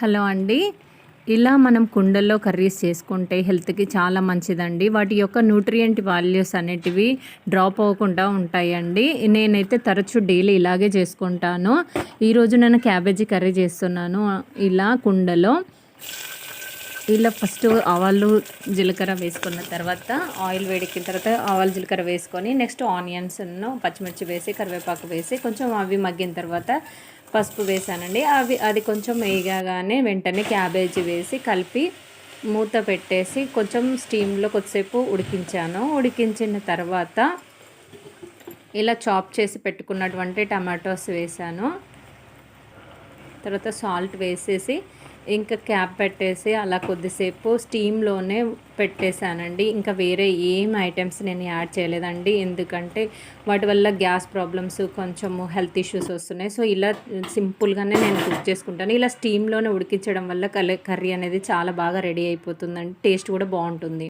Hello అండి. ఇలా మనం కుండల్లో కర్రీస్ చేసుకుంటే హెల్త్కి చాలా మంచిదండి. వాటి యొక్క న్యూట్రియంట్ వాల్యూస్ అనేటివి డ్రాప్ అవ్వకుండా ఉంటాయండి. నేనైతే తరచూ డైలీ ఇలాగే చేసుకుంటాను. ఈరోజు నేను క్యాబేజీ కర్రీ చేస్తున్నాను. ఇలా కుండలో ఇలా ఫస్ట్ ఆవాలు జీలకర్ర వేసుకున్న తర్వాత ఆయిల్ వేడెక్కిన తర్వాత ఆవాలు జీలకర్ర వేసుకొని నెక్స్ట్ ఆనియన్స్ పచ్చిమిర్చి వేసి కరివేపాకు వేసి కొంచెం అవి మగ్గిన తర్వాత పసుపు వేసానండి. అవి అది కొంచెం వేయగానే వెంటనే క్యాబేజీ వేసి కలిపి మూత పెట్టేసి కొంచెం స్టీమ్లో కొద్దిసేపు ఉడికించాను. ఉడికించిన తర్వాత ఇలా చాప్ చేసి పెట్టుకున్నటువంటి టమాటోస్ వేసాను. తర్వాత సాల్ట్ వేసేసి ఇంకా క్యాప్ పెట్టేసి అలా కొద్దిసేపు స్టీమ్లోనే పెట్టేశానండి. ఇంకా వేరే ఏం ఐటమ్స్ నేను యాడ్ చేయలేదండి. ఎందుకంటే వాటి వల్ల గ్యాస్ ప్రాబ్లమ్స్ కొంచెము హెల్త్ ఇష్యూస్ వస్తున్నాయి. సో ఇలా సింపుల్గానే నేను కుక్ చేసుకుంటాను. ఇలా స్టీమ్లోనే ఉడికించడం వల్ల కర్రీ అనేది చాలా బాగా రెడీ అయిపోతుందండి. టేస్ట్ కూడా బాగుంటుంది.